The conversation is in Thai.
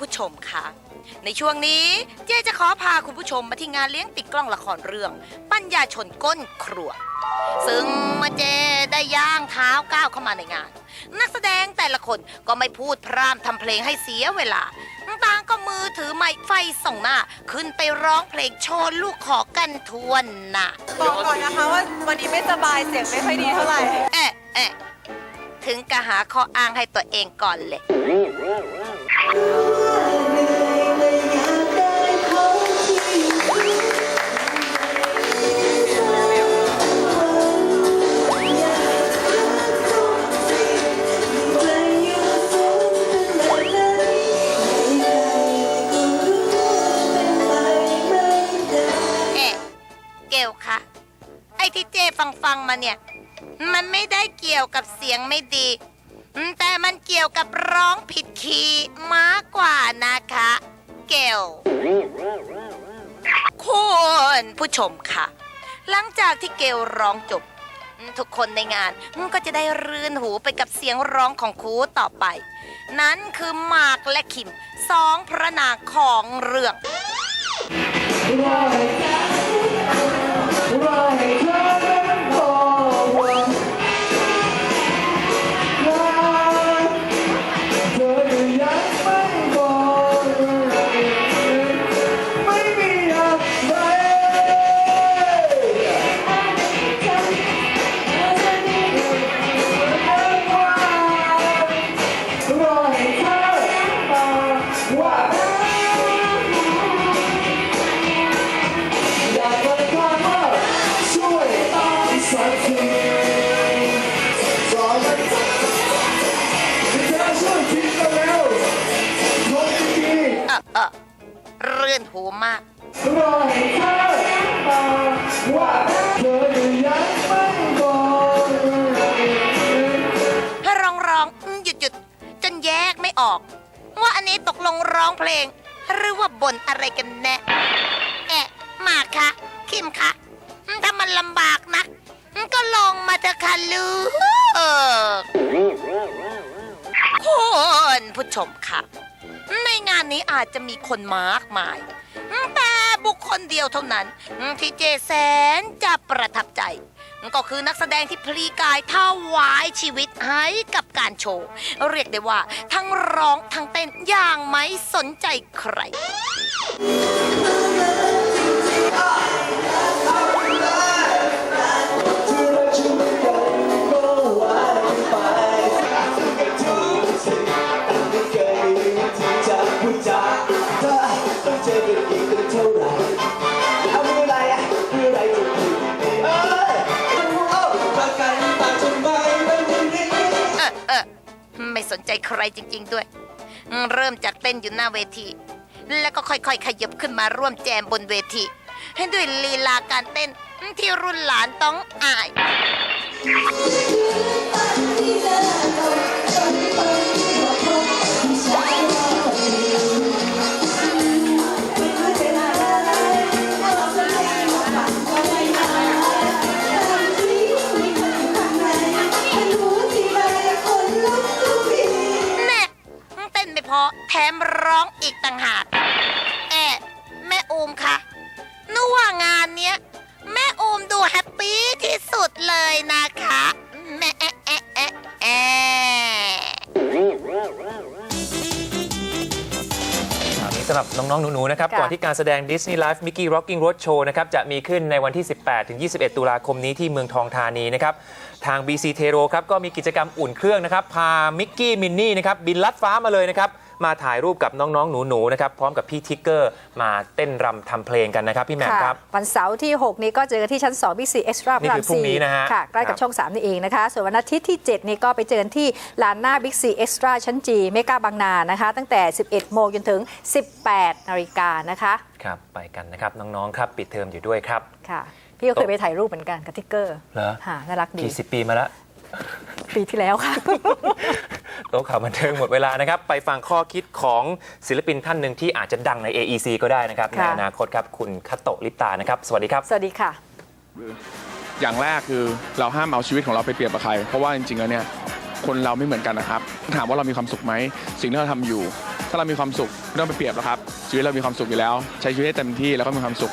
ผู้ชมค่ะ ในช่วงนี้เจ๊จะขอพาคุณผู้ชมมาที่งานเลี้ยงติดกล้องละครเรื่อง ปัญญาชนก้นครัว ซึ่งเมื่อเจได้ย่างเท้าก้าวเข้ามาในงาน นักแสดงแต่ละคนก็ไม่พูดพร่ำทำเพลงให้เสียเวลาต่างก็มือถือไม้ไฟส่องหน้า ขึ้นไปร้องเพลงโชว์ลูกขอกันทวนน่ะบอกก่อนนะคะว่าวันนี้ไม่สบายเสียงไม่ค่อยดีเท่าไหร่เอ๊ะเอ๊ะถึงกะหาข้ออ้างให้ตัวเองก่อนเลย อ้ที่เจฟังฟังมาเนี่ย มันไม่ได้เกี่ยวกับเสียงไม่ดี แต่มันเกี่ยวกับร้องผิดคีย์มากกว่านะคะ เกลคุณผู้ชมค่ะ หลังจากที่เกลร้องจบ ทุกคนในงานก็จะได้รื่นหูไปกับเสียงร้องของครูต่อไป นั้นคือหมากและคิมสองพระนางของเรื่อง เออเออเรื่อนหูมากถ้าร้องร้องอืมหยุดหยุดจนแยกไม่ออก ว่าอันนี้ตกลงร้องเพลง หรือว่าบ่นอะไรกันแน่แอะมากคะคิมคะถ้ามันลำบากนะ ก็ลงมาเถอะค่ะลูกคุณผู้ชมค่ะ ในงานนี้อาจจะมีคนมากมายแต่ บุคคลเดียวเท่านั้น ที่เจแสนจะประทับใจ ก็คือนักแสดงที่พลีกายถวายชีวิตให้กับการโชว์ เรียกได้ว่าทั้งร้องทั้งเต้นอย่างไม่สนใจใคร ไม่สนใจใครจริง ๆ ด้วย เริ่มจากเต้นอยู่หน้าเวที แล้วก็ค่อยๆ ขยับขึ้นมาร่วมแจมบนเวที ให้ด้วยลีลาการเต้นที่รุ่นหลานต้องอาย อแถมร้องอีกต่างหากแอะแม่อูมคะนึกว่างานเนี้ย แม่อูมดูแฮปปี้ที่สุดเลยนะคะ แม่แอะแอะแอะแอะข่าวนี้สำหรับน้อง ๆ หนู ๆ นะครับ ก่อนที่การแสดง Disney Life Mickey Rocking Road Show นะครับ จะมีขึ้นในวันที่ 18 ถึง 21 ตุลาคมนี้ที่เมืองทองธานีนะครับ ทาง BC t e r o ครับ ก็มีกิจกรรมอุ่นเครื่องนะครับ พามิกกี้มินนี่นะครับ บินลัดฟ้ามาเลยนะครับ มาถ่ายรูปกับน้องๆ หนูๆนะครับพร้อมกับพี่ทิกเกอร์มาเต้นรำทำเพลงกันนะครับพี่แหม่มครับ วันเสาร์ที่ 6 นี้ก็เจอกันที่ชั้น2 Big C Extra พนี่ระราคืมอพรุ่งนี้นะฮะค่ะใกล้ครักับบช่อง 3 นี่เองนะคะ ส่วนวันอาทิตย์ที่ 7 นี้ก็ไปเจอกันที่ลานหน้า Big C Extra ชั้นจีเมกาบางนานะคะ ตั้งแต่ 11 โมงจนถึง 18 นาฬิกานะคะครับไปกันนะครับน้องๆครับปิดเทอมอยู่ด้วยครับ ค่ะ พี่ก็เคยไปถ่ายรูปเหมือนกันกับทิกเกอร์เหรอ ค่ะน่ารักดี กี่สิบปีมาแล้ว ปีที่แล้วค่ะ โต๊ะข่าวบันเทิงหมดเวลานะครับ ไปฟังข้อคิดของศิลปินท่านหนึ่งที่อาจจะดังใน AEC ก็ได้นะครับในค่ะ อนาคตครับคุณคัตโตะลิปตานะครับ สวัสดีครับ สวัสดีค่ะ อย่างแรกคือเราห้ามเอาชีวิตของเราไปเปรียบกับใคร เพราะว่าจริงๆแล้วเนี่ยคนเราไม่เหมือนกันนะครับ ถามว่าเรามีความสุขไหมสิ่งที่เราทำอยู่ ถ้าเรามีความสุขไม่ต้องไปเปรียบหรอกครับชีวิตเรามีความสุขอยู่แล้ว ใช้ชีวิตให้เต็มที่แล้วก็มีความสุข